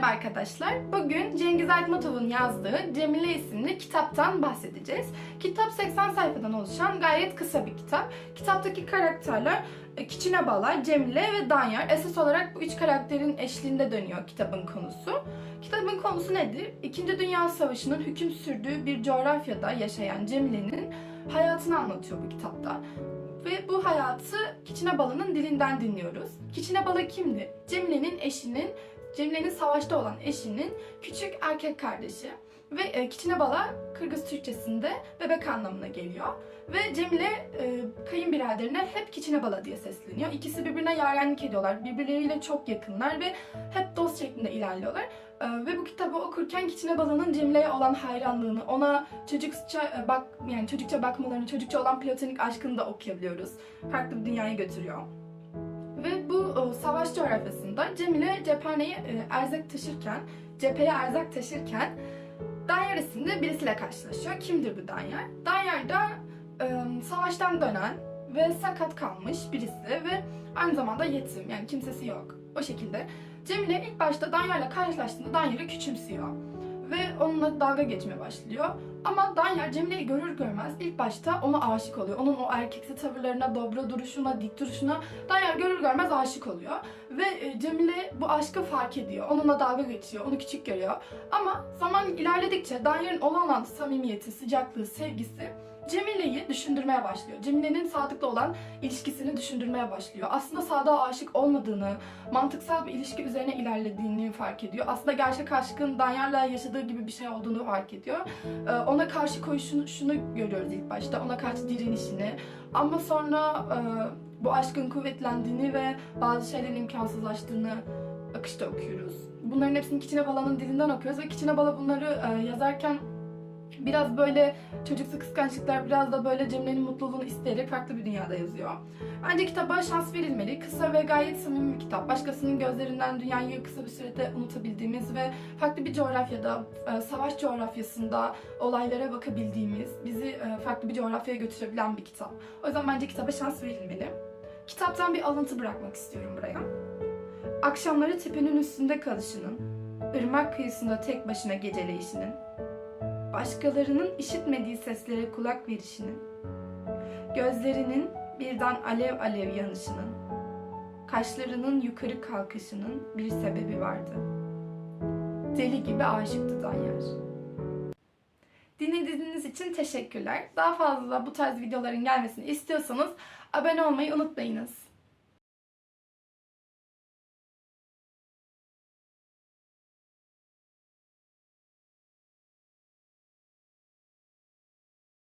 Merhaba arkadaşlar. Bugün Cengiz Aytmatov'un yazdığı Cemile isimli kitaptan bahsedeceğiz. Kitap 80 sayfadan oluşan gayet kısa bir kitap. Kitaptaki karakterler e, Kiçine Bala, Cemile ve Danyar. Esas olarak bu üç karakterin eşliğinde dönüyor kitabın konusu. Kitabın konusu nedir? İkinci Dünya Savaşı'nın hüküm sürdüğü bir coğrafyada yaşayan Cemile'nin hayatını anlatıyor bu kitapta. Ve bu hayatı Kiçine Bala'nın dilinden dinliyoruz. Kiçine Bala kimdi? Cemile'nin eşinin, Cemile'nin savaşta olan eşinin küçük erkek kardeşi. Ve e, Kiçine Bala Kırgız Türkçesinde bebek anlamına geliyor. Ve Cemile e, kayınbiraderine hep Kiçine Bala diye sesleniyor. İkisi birbirine yarenlik ediyorlar. Birbirleriyle çok yakınlar ve hep dost şeklinde ilerliyorlar. E, ve bu kitabı okurken Kiçine Bala'nın Cemile'ye olan hayranlığını, ona çocukça e, bak yani çocukça bakmalarını, çocukça olan platonik aşkını da okuyabiliyoruz. Farklı bir dünyaya götürüyor. Ve bu e, savaş coğrafyasında Cemile cephaneye e, erzak taşırken, cepheye erzak taşırken Danyar isimli birisiyle karşılaşıyor. Kimdir bu Danyar? Danyar da e, savaştan dönen ve sakat kalmış birisi ve aynı zamanda yetim yani kimsesi yok. O şekilde. Cemile ilk başta Danyar'la karşılaştığında Danyar'ı küçümsüyor ve onunla dalga geçmeye başlıyor. Ama Danyar Cemile'yi görür görmez ilk başta ona aşık oluyor. Onun o erkeksi tavırlarına, dobra duruşuna, dik duruşuna Danyar görür görmez aşık oluyor. Ve e, Cemile bu aşkı fark ediyor. Onunla dalga geçiyor, onu küçük görüyor. Ama zaman ilerledikçe Danyar'ın ona olan samimiyeti, sıcaklığı, sevgisi Cemile'yi düşündürmeye başlıyor. Cemile'nin Sadık'la olan ilişkisini düşündürmeye başlıyor. Aslında Sadık'a aşık olmadığını, mantıksal bir ilişki üzerine ilerlediğini fark ediyor. Aslında gerçek aşkın Danyar'la yaşadığı gibi bir şey olduğunu fark ediyor. Ee, Ona karşı koyuşunu şunu görüyoruz ilk başta. Ona karşı direnişini. Ama sonra e, bu aşkın kuvvetlendiğini ve bazı şeylerin imkansızlaştığını akışta okuyoruz. Bunların hepsini Kiçine Bala'nın dilinden okuyoruz ve Kiçine Bala bunları e, yazarken biraz böyle çocuksu kıskançlıklar, biraz da böyle Cemile'nin mutluluğunu isteyerek farklı bir dünyada yazıyor. Bence kitaba şans verilmeli. Kısa ve gayet samimi bir kitap. Başkasının gözlerinden dünyayı kısa bir sürede unutabildiğimiz ve farklı bir coğrafyada, e, savaş coğrafyasında olaylara bakabildiğimiz, bizi e, farklı bir coğrafyaya götürebilen bir kitap. O yüzden bence kitaba şans verilmeli. Kitaptan bir alıntı bırakmak istiyorum buraya. Akşamları tepenin üstünde kalışının, ırmak kıyısında tek başına geceleyişinin, başkalarının işitmediği seslere kulak verişinin, gözlerinin birden alev alev yanışının, kaşlarının yukarı kalkışının bir sebebi vardı. Deli gibi aşıktı Danyar. Dinlediğiniz için teşekkürler. Daha fazla bu tarz videoların gelmesini istiyorsanız abone olmayı unutmayınız.